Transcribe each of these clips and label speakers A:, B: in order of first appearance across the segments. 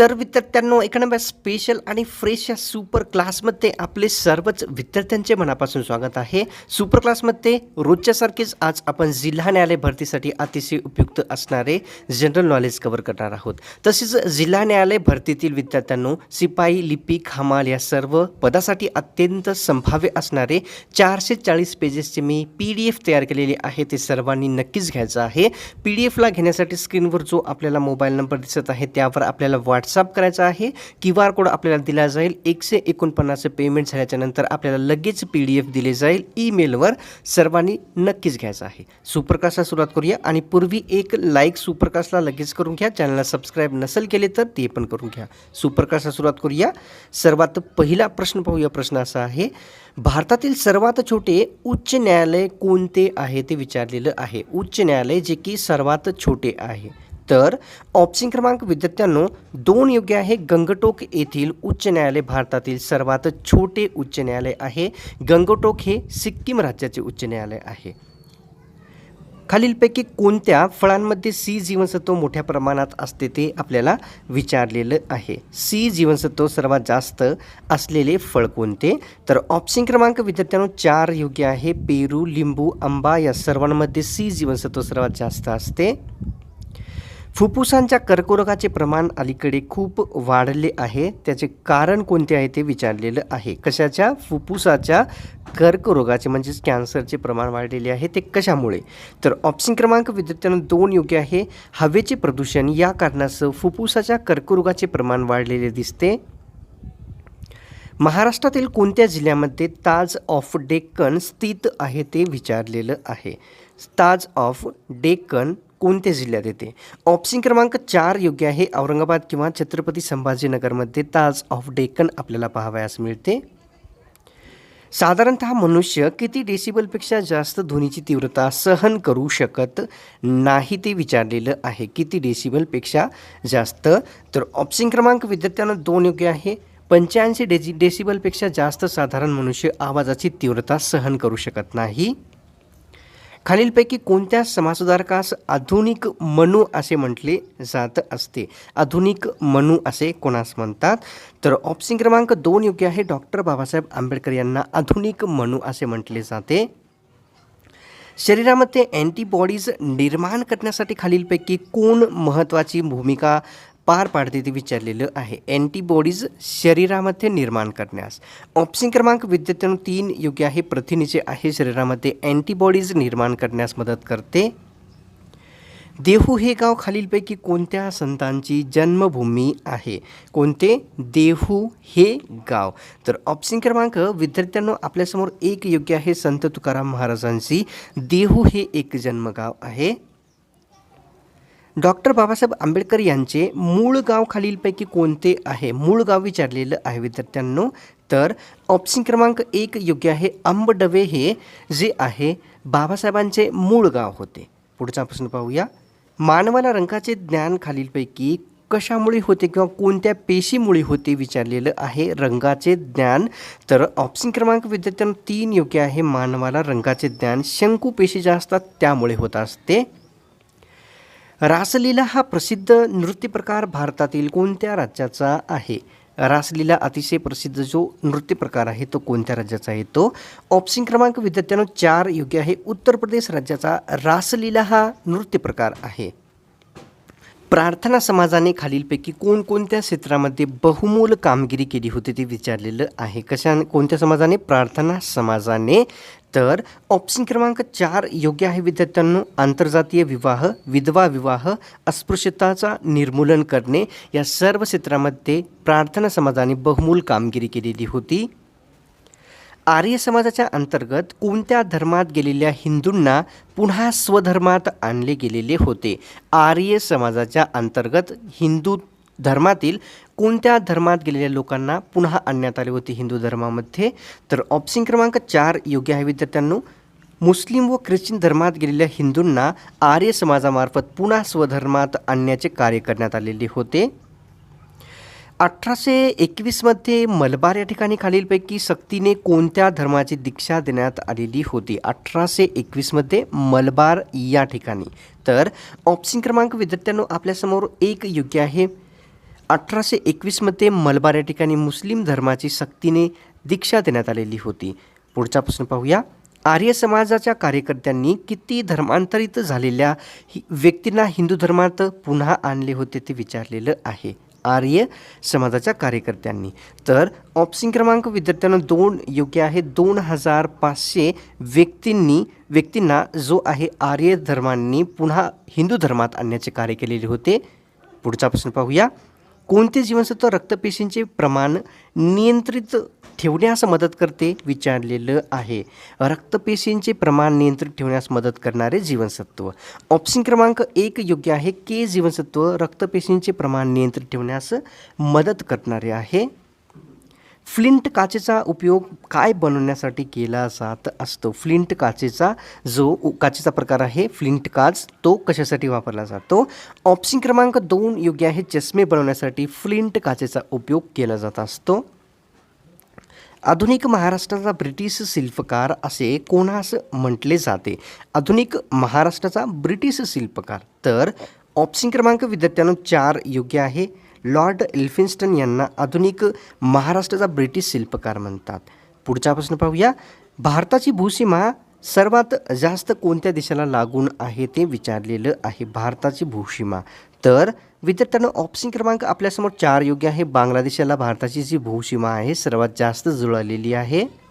A: तर विद्यार्थ्यांनो एका स्पेशल आणि फ्रेश या सुपर क्लासमध्ये आपले सर्वच विद्यार्थ्यांचे मनापासून स्वागत आहे. सुपर क्लासमध्ये रोजच्यासारखेच आज आपण जिल्हा न्यायालय भरतीसाठी अतिशय उपयुक्त असणारे जनरल नॉलेज कव्हर करणार आहोत. तसेच जिल्हा न्यायालय भरतीतील विद्यार्थ्यांनो शिपाई लिपिक हमाल या सर्व पदासाठी अत्यंत संभाव्य असणारे चारशे चाळीस पेजेसचे मी पी डी एफ तयार केलेले आहे. ते सर्वांनी नक्कीच घ्यायचं आहे. पी डी एफला घेण्यासाठी स्क्रीनवर जो आपल्याला मोबाईल नंबर दिसत आहे त्यावर आपल्याला व्हॉट्सअप करायचा आहे. क्यू आर कोड आपल्याला दिला जाईल. एकशे एकोणपन्नासचं पेमेंट झाल्याच्यानंतर आपल्याला लगेच पी डी एफ दिले जाईल. ईमेलवर सर्वांनी नक्कीच घ्यायचं आहे. सुपरकास्टला सुरुवात करूया आणि पूर्वी एक लाईक सुपरकास्टला लगेच करून घ्या. चॅनलला सबस्क्राईब नसेल केले तर ते पण करून घ्या. सुपरकास्टला सुरुवात करूया. सर्वात पहिला प्रश्न पाहूया. प्रश्न असा आहे भारतातील सर्वात छोटे उच्च न्यायालय कोणते आहे ते विचारलेलं आहे. उच्च न्यायालय जे की सर्वात छोटे आहे. तर ऑप्शन क्रमांक विद्यार्थ्यांनो दोन योग्य आहे. गंगटोक येथील उच्च न्यायालय भारतातील सर्वात छोटे उच्च न्यायालय आहे. गंगटोक हे सिक्कीम राज्याचे उच्च न्यायालय आहे. खालीलपैकी कोणत्या फळांमध्ये सी जीवनसत्व मोठ्या प्रमाणात असते ते आपल्याला विचारलेलं आहे. सी जीवनसत्व सर्वात जास्त असलेले फळ कोणते? तर ऑप्शन क्रमांक विद्यार्थ्यांनो चार योग्य आहे. पेरू लिंबू आंबा या सर्वांमध्ये सी जीवनसत्व सर्वात जास्त असते. फुफ्फुसांच्या कर्करोगाचे प्रमाण अलीकडे खूप वाढले आहे. त्याचे कारण कोणते आहे ते विचारलेलं आहे. कशाच्या? फुफ्फुसाच्या कर्करोगाचे म्हणजेच कॅन्सरचे प्रमाण वाढलेले आहे. ते कशामुळे? तर ऑप्शन क्रमांक विद्यार्थ्यांना दोन योग्य आहे. हवेचे प्रदूषण या कारणासह फुफ्फुसाच्या कर्करोगाचे प्रमाण वाढलेले दिसते. महाराष्ट्रातील कोणत्या जिल्ह्यामध्ये ताज ऑफ डेक्कन स्थित आहे ते विचारलेलं आहे. ताज ऑफ डेक्कन कोणत्या जिल्ह्यात येते? ऑप्शन क्रमांक चार योग्य आहे. औरंगाबाद किंवा छत्रपती संभाजीनगरमध्ये ताज ऑफ डेक्कन आपल्याला पाहावयास मिळते. साधारणत मनुष्य किती डेसिबलपेक्षा जास्त ध्वनीची तीव्रता सहन करू शकत नाही ते विचारलेलं आहे. किती डेसिबलपेक्षा जास्त? तर ऑप्शन क्रमांक विद्यार्थ्यांना दोन योग्य आहे. पंच्याऐंशी डेजि डेसिबलपेक्षा जास्त साधारण मनुष्य आवाजाची तीव्रता सहन करू शकत नाही. खालीलपैकी कोणत्या समाजसुधारकास आधुनिक मनू असे म्हटले जात असते? आधुनिक मनू असे कोणास म्हणतात? तर ऑप्शन क्रमांक दोन योग्य आहे. डॉक्टर बाबासाहेब आंबेडकर यांना आधुनिक मनू असे म्हटले जाते. शरीरामध्ये अँटीबॉडीज निर्माण करण्यासाठी खालीलपैकी कोण महत्त्वाची भूमिका पार पाडते ते विचारलेलं आहे. अँटीबॉडीज शरीरामध्ये निर्माण करण्यास. ऑप्शन क्रमांक विद्यार्थ्यांनो तीन योग्य आहे. प्रथिनेचे आहे शरीरामध्ये. अँटीबॉडीज निर्माण करण्यास मदत करते. देहू हे गाव खालीलपैकी कोणत्या संतांची जन्मभूमी आहे? कोणते? देहू हे गाव. तर ऑप्शन क्रमांक विद्यार्थ्यांनो आपल्यासमोर एक योग्य आहे. संत तुकाराम महाराजांची. देहू हे एक जन्मगाव आहे. डॉक्टर बाबासाहेब आंबेडकर यांचे मूळ गाव खालीलपैकी कोणते आहे? मूळ गाव विचारलेलं आहे विद्यार्थ्यांनो. तर ऑप्शन क्रमांक एक योग्य आहे. आंबडवे हे जे आहे बाबासाहेबांचे मूळ गाव होते. पुढचा प्रश्न पाहूया. मानवाला रंगाचे ज्ञान खालीलपैकी कशामुळे होते किंवा कोणत्या पेशीमुळे होते विचारलेलं आहे रंगाचे ज्ञान. तर ऑप्शन क्रमांक विद्यार्थ्यांना तीन योग्य आहे. मानवाला रंगाचे ज्ञान शंकू पेशी ज्या असतात त्यामुळे होत असते. रासलीला हा प्रसिद्ध नृत्यप्रकार भारतातील कोणत्या राज्याचा आहे? रासलीला अतिशय प्रसिद्ध जो नृत्य प्रकार आहे तो कोणत्या राज्याचा आहे? तो ऑप्शन क्रमांक विद्यार्थ्यांनो चार योग्य आहे. उत्तर प्रदेश राज्याचा रासलीला हा नृत्य प्रकार आहे. प्रार्थना समाजाने खालीलपैकी कोणकोणत्या क्षेत्रामध्ये बहुमोल कामगिरी केली होती ते विचारलेलं आहे. कशा कोणत्या समाजाने? प्रार्थना समाजाने. तर ऑप्शन क्रमांक चार योग्य आहे विद्यार्थ्यांनो. आंतरजातीय विवाह विधवा विवाह अस्पृश्यताचा निर्मूलन करणे. या सर्व क्षेत्रामध्ये प्रार्थना समाजाने बहुमूल कामगिरी केलेली होती. आर्य समाजाच्या अंतर्गत कोणत्या धर्मात गेलेल्या हिंदूंना पुन्हा स्वधर्मात आणले गेलेले होते? आर्य समाजाच्या अंतर्गत हिंदू धर्मातील कोणत्या धर्मात गेलेल्या लोकांना पुन्हा आणण्यात आले होते हिंदू धर्मामध्ये? तर ऑप्शन क्रमांक चार योग्य आहे विद्यार्थ्यांनो. मुस्लिम व ख्रिश्चन धर्मात गेलेल्या हिंदूंना आर्य समाजामार्फत पुन्हा स्वधर्मात आणण्याचे कार्य करण्यात आलेले होते. अठराशे एकवीसमध्ये मलबार या ठिकाणी खालीलपैकी सक्तीने कोणत्या धर्माची दीक्षा देण्यात आलेली होती? अठराशे एकवीसमध्ये मलबार या ठिकाणी. तर ऑप्शन क्रमांक विद्यार्थ्यांनो आपल्यासमोर एक योग्य आहे. अठराशे एकवीसमध्ये मलबार या ठिकाणी मुस्लिम धर्माची सक्तीने दीक्षा देण्यात आलेली होती. पुढचा प्रश्न पाहूया. आर्य समाजाच्या कार्यकर्त्यांनी किती धर्मांतरित झालेल्या व्यक्तींना हिंदू धर्मात पुन्हा आणले होते ते विचारलेलं आहे. आर्य समाजाच्या कार्यकर्त्यांनी. तर ऑप्शन क्रमांक विद्यार्थ्यांना दोन योग्य आहे. दोन हजार पाचशे व्यक्तींनी व्यक्तींना जो आहे आर्य धर्मांनी पुन्हा हिंदू धर्मात आणण्याचे कार्य केलेले होते. पुढचा प्रश्न पाहूया. कोणते जीवनसत्व रक्तपेशींचे प्रमाण नियंत्रित ठेवण्यास मदत करते विचारलेलं आहे. रक्तपेशींचे प्रमाण नियंत्रित ठेवण्यास मदत करणारे जीवनसत्व. ऑप्शन क्रमांक एक योग्य आहे. के जीवनसत्व रक्तपेशींचे प्रमाण नियंत्रित ठेवण्यास मदत करणारे आहे. फ्लिंट काचेचा उपयोग काय बनवण्यासाठी केला जात असतो? फ्लिंट काचेचा जो उ- काचेचा प्रकार आहे फ्लिंट काच तो कशासाठी वापरला जातो? ऑप्शन क्रमांक दोन योग्य आहे चष्मे बनवण्यासाठी फ्लिंट काचेचा उपयोग केला जात असतो. आधुनिक महाराष्ट्राचा ब्रिटिश शिल्पकार असे कोणास म्हटले जाते? आधुनिक महाराष्ट्राचा ब्रिटिश शिल्पकार. तर ऑप्शन क्रमांक विद्यार्थ्यांनो चार योग्य आहे. लॉर्ड एल्फिन्स्टन यांना आधुनिक महाराष्ट्राचा ब्रिटिश शिल्पकार म्हणतात. पुढचा प्रश्न पाहूया. भारताची भूसीमा सर्वात जास्त कोणत्या देशाला लागून आहे ते विचारलेलं आहे भारताची भूसीमा. तर विद्यार्थ्यांना ऑप्शन क्रमांक आपल्यासमोर चार योग्य आहे. बांगलादेशाला भारताची जी भूसीमा आहे सर्वात जास्त जुळलेली आहे.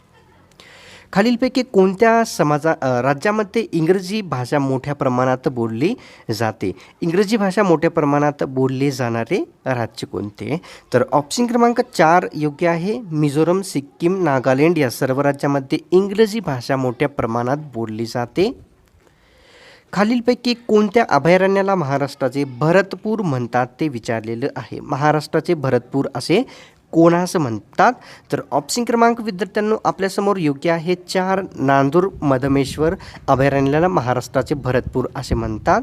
A: खालीलपैकी कोणत्या समाजा राज्यामध्ये इंग्रजी भाषा मोठ्या प्रमाणात बोलली जाते? इंग्रजी भाषा मोठ्या प्रमाणात बोलले जाणारे राज्य कोणते? तर ऑप्शन क्रमांक चार योग्य आहे. मिझोरम सिक्कीम नागालँड या सर्व राज्यामध्ये इंग्रजी भाषा मोठ्या प्रमाणात बोलली जाते. खालीलपैकी कोणत्या अभयारण्याला महाराष्ट्राचे भरतपूर म्हणतात ते विचारलेलं आहे. महाराष्ट्राचे भरतपूर असे कोणास म्हणतात? तर ऑप्शन क्रमांक विद्यार्थ्यांनो आपल्यासमोर योग्य आहे चार नांदूर मधमेश्वर अभयारण्याला महाराष्ट्राचे भरतपूर असे म्हणतात.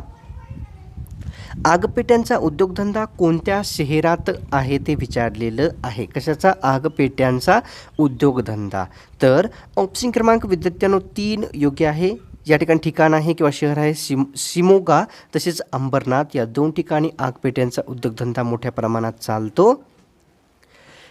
A: आगपेट्यांचा उद्योगधंदा कोणत्या शहरात आहे ते विचारलेलं आहे. कशाचा? आगपेट्यांचा उद्योगधंदा. तर ऑप्शन क्रमांक विद्यार्थ्यांनो तीन योग्य आहे. या ठिकाणी ठिकाण आहे किंवा शहर आहे सिम सिमोगा तसेच अंबरनाथ. या दोन ठिकाणी आगपेट्यांचा उद्योगधंदा मोठ्या प्रमाणात चालतो.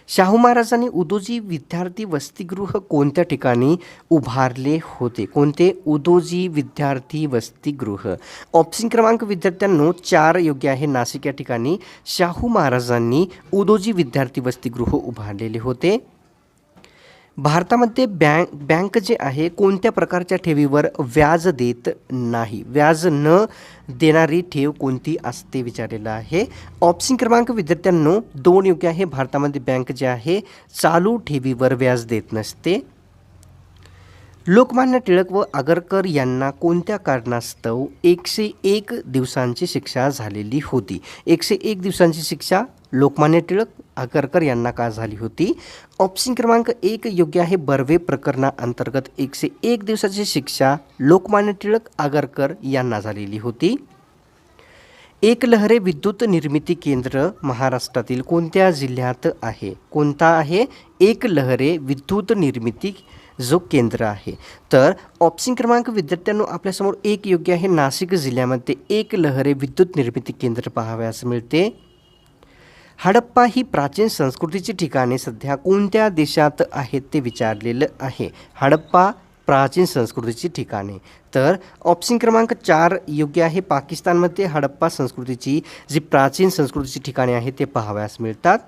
A: शाहू महाराजांनी उदोजी विद्यार्थी वसतिगृह कोणत्या ठिकाणी उभारले होते? कोणते? उदोजी विद्यार्थी वसतिगृह. ऑप्शन क्रमांक विद्यार्थ्यांनो चार योग्य आहे. नाशिक या ठिकाणी शाहू महाराजांनी उदोजी विद्यार्थी वसतिगृह उभारलेले होते. भारतामध्ये बँक बँक जे आहे कोणत्या प्रकारच्या ठेवीवर व्याज देत नाही? व्याज न देणारी ठेव कोणती असते विचारलेलं आहे. ऑप्शन क्रमांक विद्यार्थ्यांनो दोन योग्य आहे. भारतामध्ये बँक जे आहे चालू ठेवीवर व्याज देत नसते. लोकमान्य टिळक व आगरकर यांना कोणत्या कारणास्तव एकशे एक दिवसांची शिक्षा झालेली होती? एकशे एक दिवसांची शिक्षा लोकमान्य टिळक आगरकर यांना का झाली होती. ऑप्शन क्रमांक एक योग्य आहे बर्वे प्रकरणाअंतर्गत एकशे एक दिवसाची शिक्षा लोकमान्य टिळक आगरकर यांना झालेली होती. एकलहरे विद्युत निर्मिती केंद्र महाराष्ट्रातील कोणत्या जिल्ह्यात आहे? कोणता आहे? एकलहरे विद्युत निर्मिती जो केंद्र आहे. तर ऑप्शन क्रमांक विद्यार्थ्यांनो आपल्यासमोर एक योग्य आहे. नाशिक जिल्ह्यामध्ये एकलहरे विद्युत निर्मिती केंद्र पाहावयास मिळते. हडप्पा ही प्राचीन संस्कृतीची ठिकाणे सध्या कोणत्या देशात आहेत ते विचारलेलं आहे. हडप्पा प्राचीन संस्कृतीची ठिकाणे तर ऑप्शन क्रमांक चार योग्य आहे. पाकिस्तानमध्ये हडप्पा संस्कृतीची जी प्राचीन संस्कृतीची ठिकाणे आहेत ते पाहावयास मिळतात.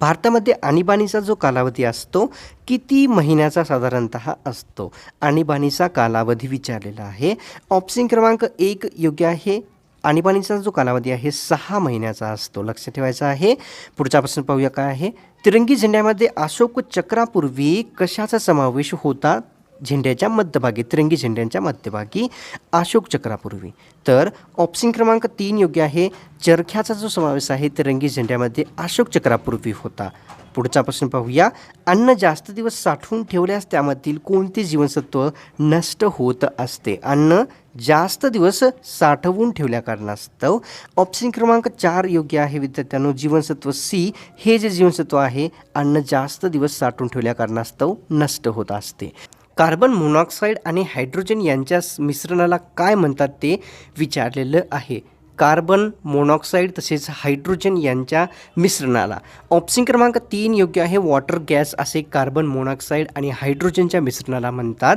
A: भारतामध्ये आणीबाणीचा जो कालावधी असतो किती महिन्याचा साधारणत असतो? आणीबाणीचा कालावधी विचारलेला आहे. ऑप्शन क्रमांक एक योग्य आहे. आणीबाणीचा जो कालावधी आहे सहा महिन्याचा असतो. लक्ष ठेवायचा आहे. पुढचा प्रश्न पाहूया काय आहे. तिरंगी झेंड्यामध्ये अशोक चक्रापूर्वी कशाचा समावेश होता? झेंड्याच्या मध्यभागी तिरंगी झेंड्यांच्या मध्यभागी अशोक चक्रापूर्वी. तर ऑप्शन क्रमांक तीन योग्य आहे. चरख्याचा जो समावेश आहे तिरंगी झेंड्यामध्ये अशोक चक्रापूर्वी होता. पुढचा प्रश्न पाहूया. अन्न जास्त दिवस साठवून ठेवल्यास त्यामधील कोणते जीवनसत्व नष्ट होत असते? अन्न जास्त दिवस साठवून ठेवल्या कारणास्तव ऑप्शन क्रमांक चार योग्य आहे विद्यार्थ्यांनो. जीवनसत्व सी हे जे जीवनसत्व आहे अन्न जास्त दिवस साठवून ठेवल्या कारणास्तव नष्ट होत असते. कार्बन मोनॉक्साईड आणि हायड्रोजन यांच्या मिश्रणाला काय म्हणतात ते विचारलेलं आहे. कार्बन मोनॉक्साईड तसेच हायड्रोजन यांच्या मिश्रणाला ऑप्शन क्रमांक तीन योग्य आहे. वॉटर गॅस असे कार्बन मोनॉक्साईड आणि हायड्रोजनच्या मिश्रणाला म्हणतात.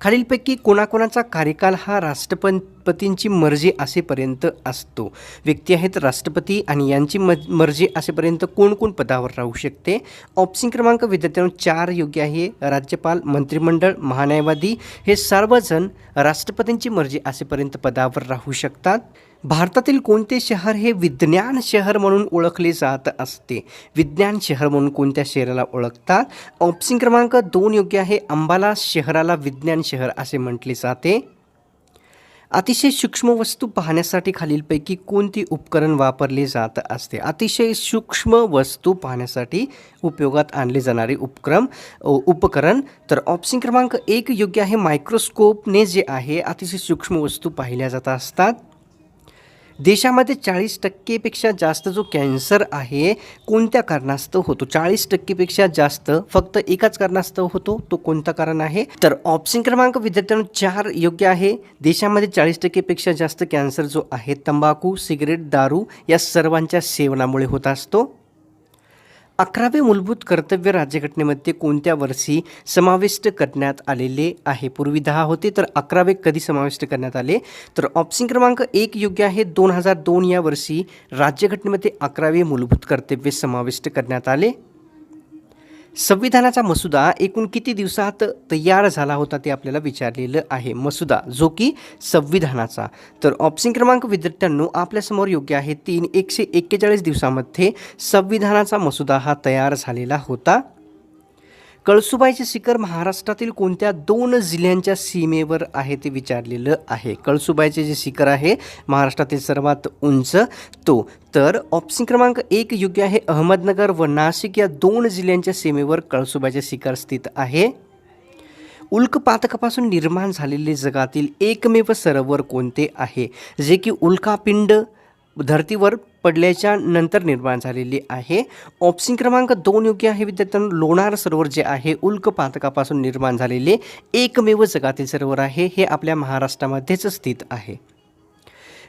A: खालीलपैकी कोणाकोणाचा कार्यकाल हा राष्ट्रपंत राष्ट्रपतींची मर्जी असेपर्यंत असतो. व्यक्ती आहेत राष्ट्रपती आणि यांची म मर्जी असेपर्यंत कोण कोण पदावर राहू शकते? ऑप्शन क्रमांक विद्यार्थ्यांनो चार योग्य आहे. राज्यपाल मंत्रिमंडळ महान्यायवादी हे सर्वजण राष्ट्रपतींची मर्जी असेपर्यंत पदावर राहू शकतात. भारतातील कोणते शहर हे विज्ञान शहर म्हणून ओळखले जात असते? विज्ञान शहर म्हणून कोणत्या शहराला ओळखतात? ऑप्शन क्रमांक दोन योग्य आहे. अंबाला शहराला विज्ञान शहर असे म्हटले जाते. अतिशय सूक्ष्म वस्तू पाहण्यासाठी खालीलपैकी कोणती उपकरण वापरले जात असते? अतिशय सूक्ष्म वस्तू पाहण्यासाठी उपयोगात आणले जाणारे उपक्रम उपकरण. तर ऑप्शन क्रमांक एक योग्य आहे मायक्रोस्कोपने जे आहे अतिशय सूक्ष्म वस्तू पाहिल्या जात असतात. देशामध्ये चाळीस टक्केपेक्षा जास्त जो कॅन्सर आहे कोणत्या कारणास्तव होतो? चाळीस टक्केपेक्षा जास्त फक्त एकाच कारणास्तव होतो तो कोणता कारण आहे? तर ऑप्शन क्रमांक विद्यार्थ्यांनो चार योग्य आहे. देशामध्ये चाळीस टक्केपेक्षा जास्त कॅन्सर जो आहे तंबाखू सिगरेट दारू या सर्वांच्या सेवनामुळे होत असतो. अकरावे मूलभूत कर्तव्य राज्यघटनेमध्ये कोणत्या वर्षी समाविष्ट करण्यात आलेले आहे? पूर्वी दहा होते तर अकरावे कधी समाविष्ट करण्यात आले? तर ऑप्शन क्रमांक एक योग्य आहे. दोन हजार दोन या वर्षी राज्यघटनेमध्ये अकरावे मूलभूत कर्तव्य समाविष्ट करण्यात आले. संविधानाचा मसुदा एकूण किती दिवसात तयार झाला होता ते आपल्याला विचारलेलं आहे. मसुदा जो की संविधानाचा. तर ऑप्शन क्रमांक विद्यार्थ्यांनो आपल्यासमोर योग्य आहे. तीन एकशे एक्केचाळीस दिवसामध्ये संविधानाचा मसुदा हा तयार झालेला होता. कळसुबाईचे शिखर महाराष्ट्रातील कोणत्या दोन जिल्ह्यांच्या सीमेवर आहे ते विचारलेलं आहे. कळसुबाईचे जे शिखर आहे महाराष्ट्रातील सर्वात उंच तो. तर ऑप्शन क्रमांक एक योग्य आहे अहमदनगर व नाशिक या दोन जिल्ह्यांच्या सीमेवर कळसुबाईचे शिखर स्थित आहे. उल्कपातकापासून निर्माण झालेले जगातील एकमेव सरोवर कोणते आहे? जे की उल्कापिंड धर्तीवर पडल्याच्या नंतर निर्माण झालेली आहे. ऑप्शन क्रमांक दोन योग्य आहे विद्यार्थ्यांनो. लोणार सरोवर जे आहे उल्क पातकापासून निर्माण झालेले एकमेव जगातील सरोवर आहे. हे आपल्या महाराष्ट्रामध्येच स्थित आहे.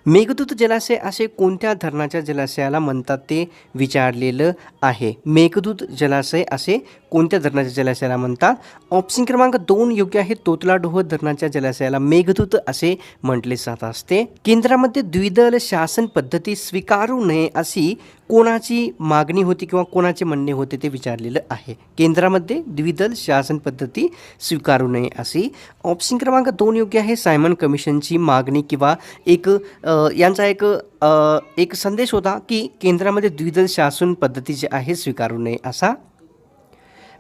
A: मेघदूत जलाशय असे कोणत्या धरणाच्या जलाशयाला म्हणतात ते विचारलेलं आहे? मेघदूत जलाशय असे कोणत्या धरणाच्या जलाशयाला म्हणतात? ऑप्शन क्रमांक दोन योग्य आहे. तोतलाडोह धरणाच्या जलाशयाला मेघदूत असे म्हटले जात असते. केंद्रामध्ये द्विदल शासन पद्धती स्वीकारू नये अशी कोणाची मागणी होती किंवा कोणाचे म्हणणे होते ते विचारलेलं आहे. केंद्रामध्ये द्विदल शासन पद्धती स्वीकारू नये अशी ऑप्शन क्रमांक दोन योग्य आहे. सायमन कमिशनची मागणी किंवा एक यांचा एक एक संदेश होता की केंद्रामध्ये द्विदल शासन पद्धती जी आहे स्वीकारू नये असा.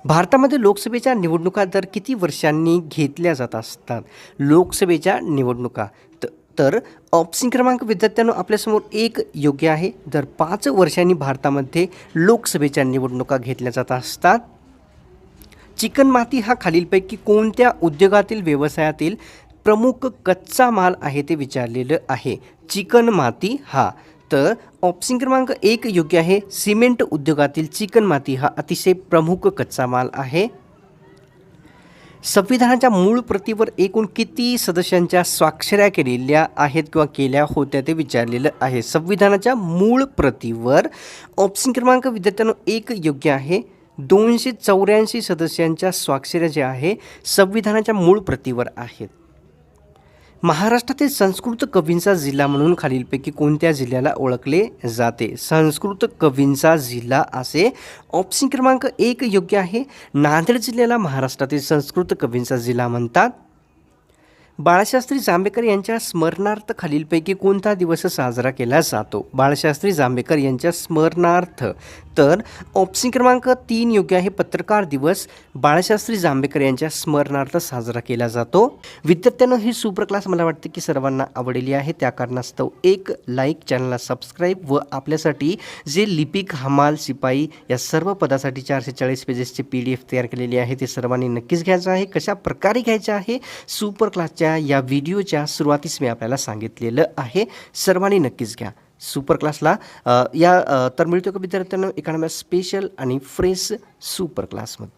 A: भारतामध्ये लोकसभेच्या निवडणुका दर किती वर्षांनी घेतल्या जात असतात? लोकसभेच्या निवडणुका. तर तर ऑप्शन क्रमांक विद्यार्थ्यांनो आपल्यासमोर एक योग्य आहे. दर पाच वर्षांनी भारतामध्ये लोकसभेच्या निवडणुका घेतल्या जात असतात. चिकणमाती हा खालीलपैकी कोणत्या उद्योगातील व्यवसायातील प्रमुख कच्चा माल आहे ते विचारलेलं आहे. चिकणमाती हा. तर ऑप्शन क्रमांक एक योग्य आहे. सिमेंट उद्योगातील चिकणमाती हा अतिशय प्रमुख कच्चा माल आहे. संविधानाच्या मूळ प्रतीवर एकूण किती सदस्यांच्या स्वाक्षऱ्या केलेल्या आहेत किंवा केल्या होत्या ते विचारलेलं आहे. संविधानाच्या मूळ प्रतीवर ऑप्शन क्रमांक विद्यार्थ्यांनो एक योग्य आहे. दोनशे चौऱ्याऐंशी सदस्यांच्या स्वाक्षऱ्या ज्या आहे संविधानाच्या मूळ प्रतीवर आहेत. महाराष्ट्रातील संस्कृत कवींचा जिल्हा म्हणून खालीलपैकी कोणत्या जिल्ह्याला ओळखले जाते? संस्कृत कवींचा जिल्हा असे ऑप्शन क्रमांक एक योग्य आहे. नांदेड जिल्ह्याला महाराष्ट्रातील संस्कृत कवींचा जिल्हा म्हणतात. बाळशास्त्री जांभेकर यांच्या स्मरणार्थ खालीलपैकी कोणता दिवस साजरा केला जातो? बाळशास्त्री जांभेकर यांच्या स्मरणार्थ तर ऑप्शन क्रमांक तीन योग्य आहे पत्रकार दिवस. बाळशास्त्री जांभेकर यांच्या स्मरणार्थ साजरा केला जातो. विद्यार्थ्यांनो ही सुपर क्लास मला वाटते की सर्वांना आवडलेली आहे. त्या कारणास्तव एक लाईक चॅनलला सबस्क्राईब व आपल्यासाठी जे लिपिक हमाल शिपाई या सर्व पदासाठी चारशे चाळीस पेजेसची पी डी एफ तयार केलेली आहे ते सर्वांनी नक्कीच घ्यायचं आहे. कशा प्रकारे घ्यायचं आहे? सुपर क्लासच्या या व्हिडिओच्या सुरुवातीस मी आपल्याला सांगितलेलं आहे. सर्वांनी नक्कीच घ्या. सुपर क्लासला या तर मिळतो का विद्यार्थ्यांना? एखाद्या स्पेशल आणि फ्रेश सुपर क्लासमध्ये